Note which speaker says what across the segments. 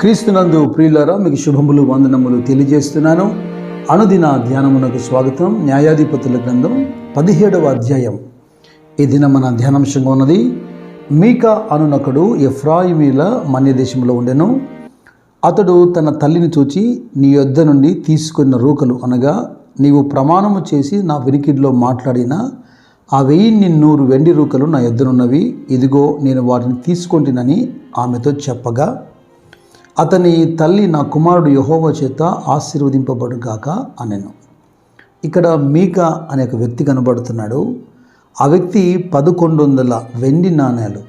Speaker 1: క్రీస్తునందు ప్రియులారా మీకు శుభములు వందనములు తెలియజేస్తున్నాను. అనుదిన ధ్యానమునకు స్వాగతం. న్యాయాధిపతుల గ్రంథం పదిహేడవ అధ్యాయం. ఈ దిన మన ధ్యానాంశంగా ఉన్నది మీకా అనునకుడు ఎఫ్రాయిమీల మన్య దేశంలో ఉండెను. అతడు తన తల్లిని చూచి నీ యొద్ద నుండి తీసుకున్న రూకలు అనగా నీవు ప్రమాణము చేసి నా వినికిడిలో మాట్లాడిన ఆ వెయ్యిన్ని నూరు వెండి రూకలు నా యొద్దనున్నవి. ఇదిగో నేను వాటిని తీసుకుంటునని ఆమెతో చెప్పగా అతని తల్లి నా కుమారుడు యహోవ చేత ఆశీర్వదింపబడుగాక అనెను. ఇక్కడ మీక అనే ఒక వ్యక్తి కనబడుతున్నాడు. ఆ వ్యక్తి పదకొండు వందల వెండి నాణేలు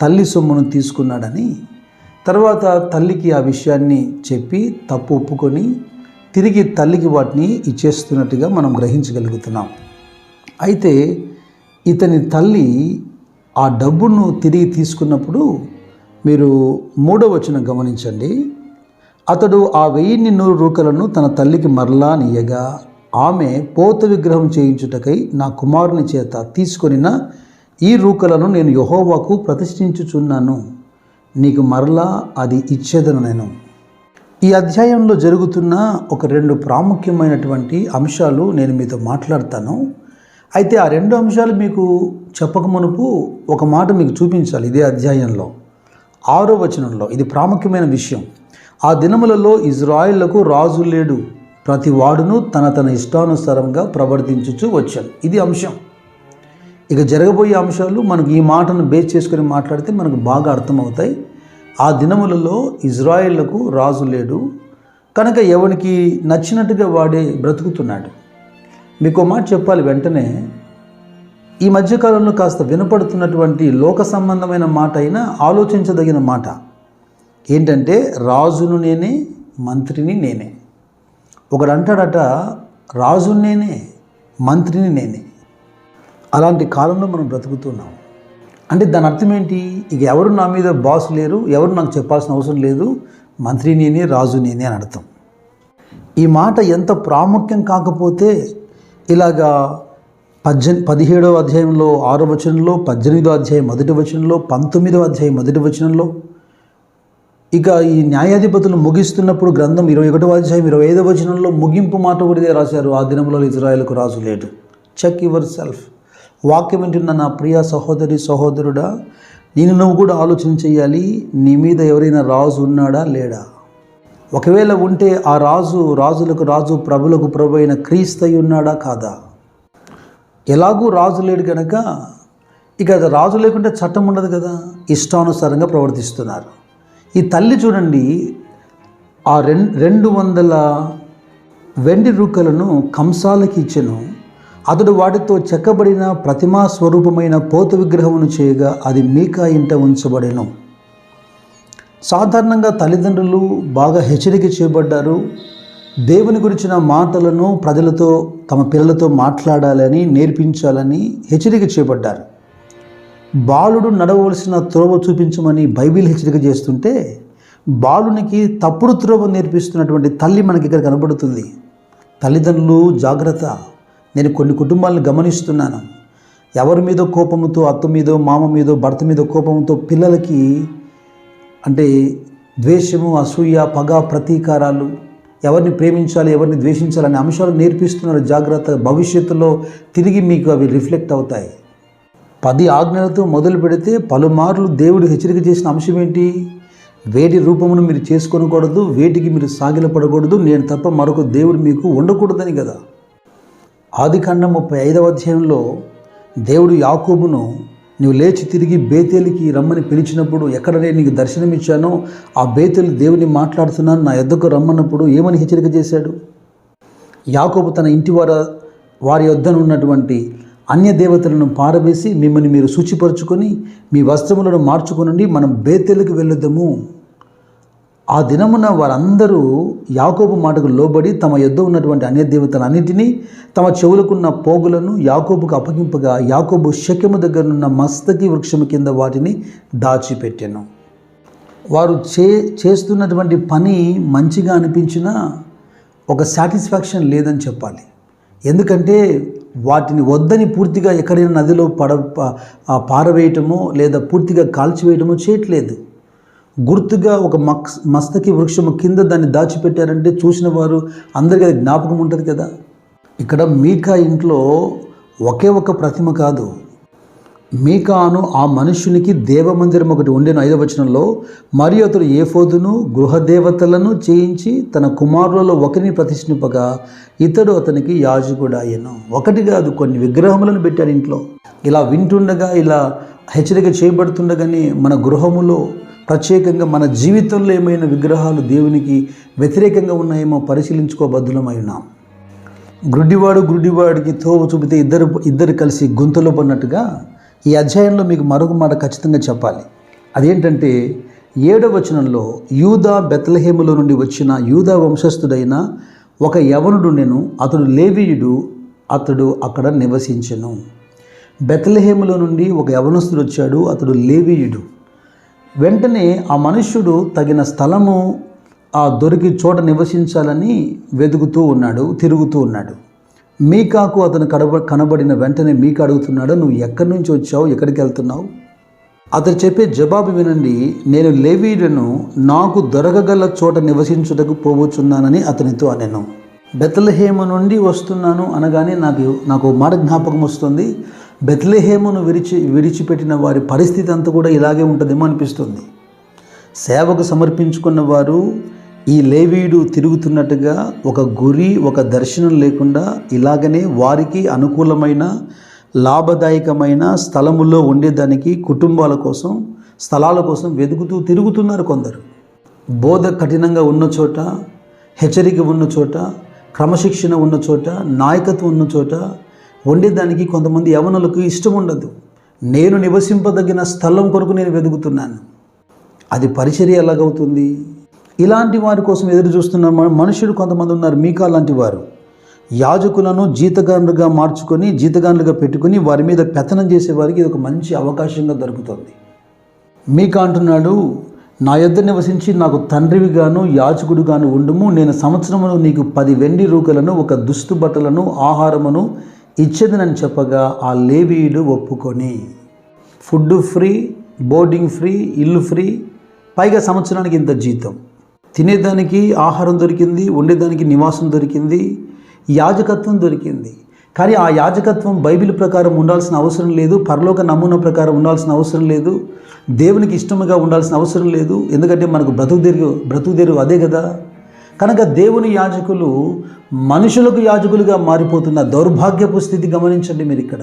Speaker 1: తల్లి సొమ్మును తీసుకున్నాడని తర్వాత తల్లికి ఆ విషయాన్ని చెప్పి తప్పు ఒప్పుకొని తిరిగి తల్లికి వాటిని ఇచ్చేస్తున్నట్టుగా మనం గ్రహించగలుగుతున్నాం. అయితే ఇతని తల్లి ఆ డబ్బును తిరిగి తీసుకున్నప్పుడు మీరు మూడవ వచనం గమనించండి. అతడు ఆ వెయ్యిన్ని నూరు రూకలను తన తల్లికి మరలా నీయగా ఆమె పోత విగ్రహం చేయించుటకై నా కుమారుని చేత తీసుకొనిన ఈ రూకలను నేను యహోవాకు ప్రతిష్ఠించుచున్నాను. నీకు మరలా అది ఇచ్చేదను నేను. ఈ అధ్యాయంలో జరుగుతున్న ఒక రెండు ప్రాముఖ్యమైనటువంటి అంశాలు నేను మీతో మాట్లాడతాను. అయితే ఆ రెండు అంశాలు మీకు చెప్పక మునుపు ఒక మాట మీకు చూపించాలి ఇదే అధ్యాయంలో. ఆరో వచనంలో ఇది ప్రాముఖ్యమైన విషయం. ఆ దినములలో ఇజ్రాయిళ్ళకు రాజు లేడు. ప్రతి వాడును తన తన ఇష్టానుసారంగా ప్రవర్తించుచు వచ్చాను ఇది అంశం. ఇక జరగబోయే అంశాలు మనకు ఈ మాటను బేస్ చేసుకుని మాట్లాడితే మనకు బాగా అర్థమవుతాయి. ఆ దినములలో ఇజ్రాయిళ్ళకు రాజు లేడు. కనుక ఎవరికి నచ్చినట్టుగా వాడే బ్రతుకుతున్నాడు. మీకు మాట చెప్పాలి వెంటనే. ఈ మధ్యకాలంలో కాస్త వినపడుతున్నటువంటి లోక సంబంధమైన మాట అయినా ఆలోచించదగిన మాట. ఏంటంటే రాజును నేనే మంత్రిని నేనే. ఒకడు అంటాడట రాజు నేనే మంత్రిని నేనే. అలాంటి కాలంలో మనం బ్రతుకుతున్నాం అంటే దాని అర్థం ఏంటి? ఇక ఎవరు నా మీద బాస్ లేరు ఎవరు నాకు చెప్పాల్సిన అవసరం లేదు మంత్రి నేనే రాజు నేనే అని అర్థం. ఈ మాట ఎంత ప్రాముఖ్యం కాకపోతే ఇలాగా పద్దె పదిహేడవ అధ్యాయంలో ఆరో వచనంలో పద్దెనిమిదో అధ్యాయం మొదటి వచనంలో పంతొమ్మిదవ అధ్యాయం మొదటి వచనంలో. ఇక ఈ న్యాయాధిపతులు ముగిస్తున్నప్పుడు గ్రంథం ఇరవై ఒకటో అధ్యాయం ఇరవై ఐదవ వచనంలో ముగింపు మాట ఒకటిదే రాశారు. ఆ దినంలో ఇజ్రాయెల్కు రాజు లేడు. చెక్ యువర్ సెల్ఫ్ వాక్యం వింటున్న నా ప్రియ సహోదరి సహోదరుడా నేను నువ్వు కూడా ఆలోచన చేయాలి. నీ మీద ఎవరైనా రాజు ఉన్నాడా? లేడా? ఒకవేళ ఉంటే ఆ రాజు రాజులకు రాజు ప్రభులకు ప్రభు అయిన క్రీస్తయి ఉన్నాడా? కాదా? ఎలాగూ రాజు లేడు కనుక ఇక అది రాజు లేకుంటే చట్టం ఉండదు కదా. ఇష్టానుసారంగా ప్రవర్తిస్తున్నారు. ఈ తల్లి చూడండి ఆ రెం రెండు వందల వెండి రూకలను కంసాలకి ఇచ్చెను. అతడు వాటితో చెక్కబడిన ప్రతిమా స్వరూపమైన పోత విగ్రహమును చేయగా అది మీకా ఇంట ఉంచబడెను. సాధారణంగా తల్లిదండ్రులు బాగా హెచ్చరిక చేయబడ్డారు. దేవుని గురించిన మాటలను ప్రజలతో తమ పిల్లలతో మాట్లాడాలని నేర్పించాలని హెచ్చరిక చేపడ్డారు బాలుడు నడవలసిన త్రోవ చూపించమని బైబిల్ హెచ్చరిక చేస్తుంటే బాలునికి తప్పుడు త్రోవ నేర్పిస్తున్నటువంటి తల్లి మనకి ఇక్కడ కనబడుతుంది. తల్లిదండ్రులు జాగ్రత్త. నేను కొన్ని కుటుంబాలను గమనిస్తున్నాను. ఎవరి మీద కోపముతో అత్త మీదో మామ మీదో భర్త మీద కోపంతో పిల్లలకి అంటే ద్వేషము అసూయ పగ ప్రతీకారాలు ఎవరిని ప్రేమించాలి ఎవరిని ద్వేషించాలనే అంశాలు నేర్పిస్తున్నారు జాగ్రత్త భవిష్యత్తులో తిరిగి మీకు అవి రిఫ్లెక్ట్ అవుతాయి. పది ఆజ్ఞలతో మొదలు పెడితే పలుమార్లు దేవుడు హెచ్చరిక చేసిన అంశం ఏంటి? వేటి రూపమును మీరు చేసుకొనకూడదు వేటికి మీరు సాగిలపడకూడదు నేను తప్ప మరొక దేవుడు మీకు ఉండకూడదని కదా. ఆదికాండం ముప్పై ఐదవ అధ్యాయంలో దేవుడు యాకూబును నువ్వు లేచి తిరిగి బేతేలికి రమ్మని పిలిచినప్పుడు ఎక్కడ నేను నీకు దర్శనమిచ్చానో ఆ బేతేలు దేవుని మాట్లాడుతున్నాను నా ఎద్దకు రమ్మన్నప్పుడు ఏమని హెచ్చరిక చేశాడు? యాకోబు తన ఇంటి వార వారి వద్దనున్నటువంటి అన్య దేవతలను పారవేసి మిమ్మల్ని మీరు శుచిపరుచుకొని మీ వస్త్రములను మార్చుకునండి మనం బేతెలకు వెళ్ళొద్దాము ఆ దినమున వారందరూ యాకోబు మాటకు లోబడి తమ యుద్ధం ఉన్నటువంటి అన్య దేవతలన్నింటినీ తమ చెవులకున్న పోగులను యాకోబుకు అప్పగింపగా యాకోబు శక్యము దగ్గరనున్న మస్తకి వృక్షము కింద వాటిని దాచిపెట్టాను. వారు చే చేస్తున్నటువంటి పని మంచిగా అనిపించినా ఒక సాటిస్ఫాక్షన్ లేదని చెప్పాలి. ఎందుకంటే వాటిని వద్దని పూర్తిగా ఎక్కడైనా నదిలో పడ పారవేయటమో లేదా పూర్తిగా కాల్చివేయటమో చేయట్లేదు. గుర్తుగా ఒక మక్స్ మస్తకి వృక్షము కింద దాన్ని దాచిపెట్టారంటే చూసిన వారు అందరికీ అది జ్ఞాపకం ఉంటుంది కదా. ఇక్కడ మీకా ఇంట్లో ఒకే ఒక ప్రతిమ కాదు. మీకాను ఆ మనుష్యునికి దేవమందిరం ఒకటి ఉండేను ఐదవ వచనంలో మరియు అతడు ఏఫోదును గృహదేవతలను చేయించి తన కుమారులలో ఒకరిని ప్రతిష్ఠింపగా ఇతడు అతనికి యాజకుడాయను. ఒకటి కాదు కొన్ని విగ్రహములను పెట్టాడు ఇంట్లో. ఇలా వింటుండగా ఇలా హెచ్చరిక చేయబడుతుండగానే మన గృహములో ప్రత్యేకంగా మన జీవితంలో ఏమైనా విగ్రహాలు దేవునికి వ్యతిరేకంగా ఉన్నాయేమో పరిశీలించుకోబద్ధులమై ఉన్నాం గ్రుడ్డివాడు గ్రుడ్డివాడికి తోవ చూపితే ఇద్దరు ఇద్దరు కలిసి గుంతలో పడినట్టుగా ఈ అధ్యాయంలో మీకు మరొక మాట ఖచ్చితంగా చెప్పాలి. అదేంటంటే ఏడవ వచనంలో యూదా బెత్లహేములో నుండి వచ్చిన యూదా వంశస్థుడైన ఒక యవనుడు నేను అతడు లేవీయుడు అతడు అక్కడ నివసించను. బెత్లహేములో నుండి ఒక యవనస్తుడు వచ్చాడు అతడు లేవీయుడు. వెంటనే ఆ మనుష్యుడు తగిన స్థలము ఆ దొరికి చోట నివసించాలని వెతుకుతూ ఉన్నాడు తిరుగుతూ ఉన్నాడు. మీకాకు అతను కడబ కనబడిన వెంటనే మీకు అడుగుతున్నాడు నువ్వు ఎక్కడి నుంచి వచ్చావు? ఎక్కడికి వెళ్తున్నావు? అతను చెప్పే జవాబు వినండి నేను లేవీయులను నాకు దొరకగల చోట నివసించుటకు పోవచ్చున్నానని అతనితో అనెను. బెతలహేమ నుండి వస్తున్నాను అనగానే నాకు నాకు మాట జ్ఞాపకం వస్తుంది. బెత్లహేమును విరిచి విడిచిపెట్టిన వారి పరిస్థితి అంతా కూడా ఇలాగే ఉంటుందేమో అనిపిస్తుంది. సేవకు సమర్పించుకున్న వారు ఈ లేవీడు తిరుగుతున్నట్టుగా ఒక గురి ఒక దర్శనం లేకుండా ఇలాగనే వారికి అనుకూలమైన లాభదాయకమైన స్థలములో ఉండేదానికి కుటుంబాల కోసం స్థలాల కోసం వెతుకుతూ తిరుగుతున్నారు కొందరు. బోధ కఠినంగా ఉన్న చోట హెచ్చరిక ఉన్న చోట క్రమశిక్షణ ఉన్న చోట నాయకత్వం ఉన్న చోట వండేదానికి కొంతమంది యవనులకు ఇష్టం ఉండదు. నేను నివసింపదగిన స్థలం కొరకు నేను వెతుకుతున్నాను అది పరిచర్య ఎలాగవుతుంది? ఇలాంటి వారి కోసం ఎదురు చూస్తున్న మ- మనుషులు కొంతమంది ఉన్నారు. మీకా లాంటి వారు. యాజకులను జీతగానులుగా మార్చుకొని జీతగానులుగా పెట్టుకుని వారి మీద పెత్తనం చేసేవారికి ఇది ఒక మంచి అవకాశంగా దొరుకుతుంది. మీకా అంటున్నాడు నా యొద్ద నివసించి నాకు తండ్రివిగాను యాచకుడుగాను ఉండుము. నేను సంవత్సరమును నీకు పది వెండి రూకలను ఒక దుస్తు బట్టలను ఆహారమును ఇచ్చేదనని చెప్పగా ఆ లేవీయుడు ఒప్పుకొని ఫుడ్ ఫ్రీ బోర్డింగ్ ఫ్రీ ఇల్లు ఫ్రీ పైగా సంవత్సరానికి ఇంత జీతం. తినేదానికి ఆహారం దొరికింది ఉండేదానికి నివాసం దొరికింది యాజకత్వం దొరికింది. కానీ ఆ యాజకత్వం బైబిల్ ప్రకారం ఉండాల్సిన అవసరం లేదు పరలోక నమూనా ప్రకారం ఉండాల్సిన అవసరం లేదు దేవునికి ఇష్టముగా ఉండాల్సిన అవసరం లేదు. ఎందుకంటే మనకు బ్రతుకుదేరు బ్రతుకుదేరు అదే కదా. కనుక దేవుని యాజకులు మనుషులకు యాజకులుగా మారిపోతున్న దౌర్భాగ్యపు స్థితి గమనించండి మీరు ఇక్కడ.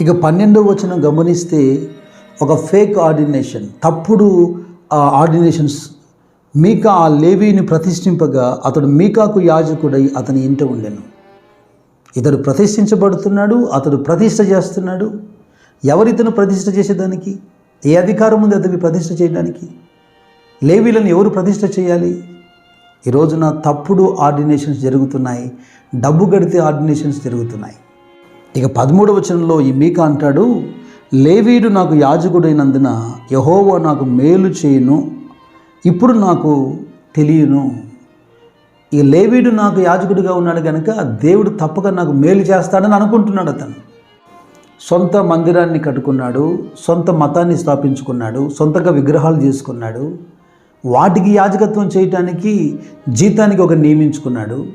Speaker 1: ఇక పన్నెండవ వచనం గమనిస్తే ఒక ఫేక్ ఆర్డినేషన్ తప్పుడు ఆ ఆర్డినేషన్స్ మీకా ఆ లేవీని ప్రతిష్ఠింపగా అతడు మీకాకు యాజకుడై అతని ఇంట ఉండెను. ఇతడు ప్రతిష్ఠించబడుతున్నాడు అతడు ప్రతిష్ఠ చేస్తున్నాడు. ఎవరితను ప్రతిష్ఠ చేసేదానికి? ఏ అధికారం ఉంది అతనికి ప్రతిష్ఠ చేయడానికి? లేవీలను ఎవరు ప్రతిష్ఠ చేయాలి? ఈ రోజున తప్పుడు ఆర్డినేషన్స్ జరుగుతున్నాయి డబ్బు గడితే ఆర్డినేషన్స్ జరుగుతున్నాయి. ఇక పదమూడవ వచనంలో ఈ మీక అంటాడు లేవీడు నాకు యాజకుడైనందున యహోవా నాకు మేలు చేయును ఇప్పుడు నాకు తెలియను. ఈ లేవీడు నాకు యాజకుడిగా ఉన్నాడు కనుక దేవుడు తప్పక నాకు మేలు చేస్తాడని అనుకుంటున్నాడు అతను. సొంత మందిరాన్ని కట్టుకున్నాడు సొంత మతాన్ని స్థాపించుకున్నాడు సొంతగా విగ్రహాలు చేసుకున్నాడు. వాటికి యాజకత్వం చేయటానికి జీతానికి ఒక నియమించుకున్నాడు.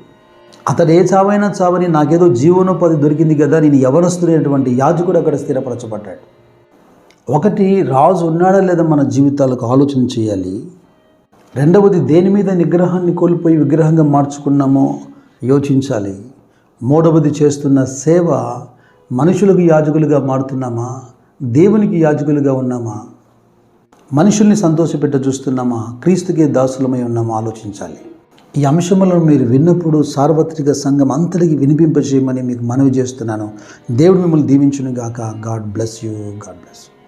Speaker 1: అతడు ఏ చావైనా చావని నాకేదో జీవనోపాధి దొరికింది కదా నేను యవనస్తుడైనటువంటి యాజకుడు అక్కడ స్థిరపరచబడ్డాడు. ఒకటి రాజు ఉన్నాడా లేదా మన జీవితాలకు ఆలోచన చేయాలి. రెండవది దేని మీద నిగ్రహాన్ని కోల్పోయి విగ్రహంగా మార్చుకున్నామో యోచించాలి. మూడవది చేస్తున్న సేవ మనుషులకు యాజకులుగా మారుతున్నామా దేవునికి యాజకులుగా ఉన్నామా? మనుషుల్ని సంతోషపెట్ట చూస్తున్నామా? క్రీస్తుకే దాసులమై ఉన్నామా? ఆలోచించాలి. ఈ అంశములను మీరు విన్నప్పుడు సార్వత్రిక సంఘం అంతటికి వినిపింపజేయమని మీకు మనవి చేస్తున్నాను. దేవుడు మిమ్మల్ని దీవించును గాక God bless you. God bless you.